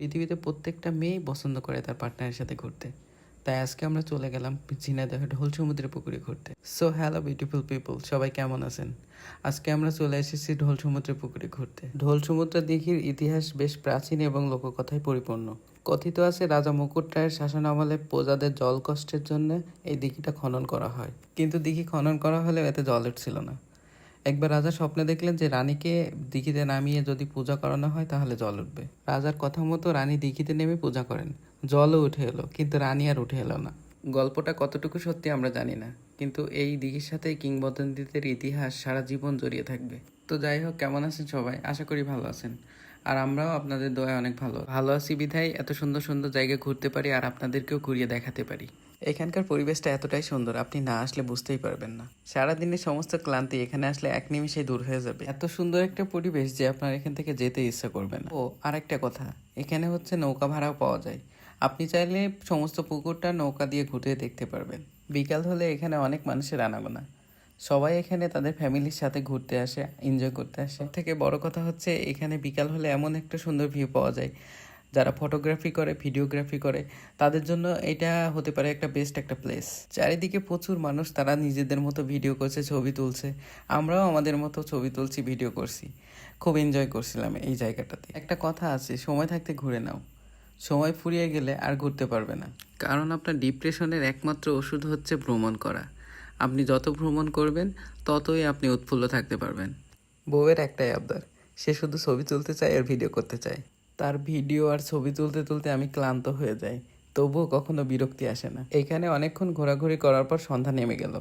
পৃথিবীতে প্রত্যেকটা মেয়েই পছন্দ করে তার পার্টনারের সাথে ঘুরতে। তাই আজকে আমরা চলে গেলাম ঝিনাইদহ ঢোল সমুদ্রের পুকুরে ঘুরতে। সো হ্যালো বিউটিফুল পিপল সবাই কেমন আছেন? আজকে আমরা চলে এসেছি ঢোল সমুদ্রের পুকুরে ঘুরতে। ঢোল সমুদ্র দিঘির ইতিহাস বেশ প্রাচীন এবং লোককথায় পরিপূর্ণ। কথিত আছে, রাজা মুকুট রায়ের শাসন আমলে প্রজাদের জল কষ্টের জন্য এই দিঘিটা খনন করা হয়। কিন্তু দিঘি খনন করা হলেও এতে জল উঠছিল না। একবার রাজা স্বপ্নে দেখলেন যে রানীকে দিঘিতে নামিয়ে যদি পূজা করানো হয়, তাহলে জল উঠবে। রাজার কথা মতো রানী দিঘিতে নেমে পূজা করেন। জলও উঠে এলো, কিন্তু রানী আর উঠে এলো না। গল্পটা কতটুকু সত্যি আমরা জানি না, কিন্তু এই দিঘির সাথে কিংবদন্তিদের ইতিহাস সারা জীবন জড়িয়ে থাকবে। তো যাই হোক, কেমন আছেন সবাই? আশা করি ভালো আছেন। আর আমরাও আপনাদের দোয়ায় অনেক ভালো। ভালো আছি বিধায় এত সুন্দর সুন্দর জায়গা ঘুরতে পারি আর আপনাদেরকেও ঘুরিয়ে দেখাতে পারি। এখানকার পরিবেশটা এতটাই সুন্দর, আপনি না আসলে বুঝতেই পারবেন না। সারাদিনের সমস্ত ক্লান্তি এখানে আসলে এক নিমিষেই দূর হয়ে যাবে। এত সুন্দর একটা পরিবেশ যে আপনার এখান থেকে যেতে ইচ্ছা করবেন ও, আরেকটা কথা, এখানে হচ্ছে নৌকা ভাড়াও পাওয়া যায়। আপনি চাইলে সমস্ত পুকুরটা নৌকা দিয়ে ঘুরে দেখতে পারবেন। বিকাল হলে এখানে অনেক মানুষের আনাগোনা। সবাই এখানে তাদের ফ্যামিলির সাথে ঘুরতে আসে এনজয় করতে আসে। থেকে বড় কথা হচ্ছে, এখানে বিকাল হলে এমন একটা সুন্দর ভিউ পাওয়া যায়। যারা ফটোগ্রাফি করে ভিডিওগ্রাফি করে, তাদের জন্য এটা হতে পারে একটা বেস্ট একটা প্লেস চারিদিকে প্রচুর মানুষ, তারা নিজেদের মতো ভিডিও করছে, ছবি তুলছে। আমরাও আমাদের মতো ছবি তুলছি ভিডিও করছি। খুব এনজয় করছিলাম এই জায়গাটাতে। একটা কথা আছে, সময় থাকতে ঘুরে নাও। সময় ফুরিয়ে গেলে আর ঘুরতে পারবে না। কারণ আপনার ডিপ্রেশনের একমাত্র ওষুধ হচ্ছে ভ্রমণ করা। আপনি যত ভ্রমণ করবেন, ততই আপনি উৎফুল্ল থাকতে পারবেন। বউয়ের একটাই আবদার, সে শুধু ছবি তুলতে চায় আর ভিডিও করতে চায়। তার ভিডিও আর ছবি তুলতে তুলতে আমি ক্লান্ত হয়ে যাই, তবুও কখনো বিরক্তি আসে না। এখানে অনেকক্ষণ ঘোরাঘুরি করার পর সন্ধ্যা নেমে গেল।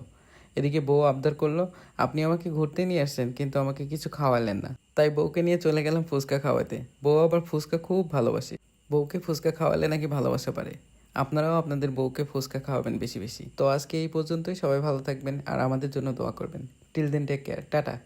এদিকে বউ আবদার করল, আপনি আমাকে ঘুরতে নিয়ে আসছেন, কিন্তু আমাকে কিছু খাওয়ালেন না। তাই বউকে নিয়ে চলে গেলাম ফুচকা খাওয়াতে। বউ আবার ফুচকা খুব ভালোবাসে। বউকে ফুচকা খাওয়ালে নাকি ভালোবাসা পারে আপনারাও আপনাদের বউকে ফুচকা খাওয়াবেন বেশি বেশি। তো আজকে এই পর্যন্তই, সবাই ভালো থাকবেন আর আমাদের জন্য দোয়া করবেন। Till then take care tata.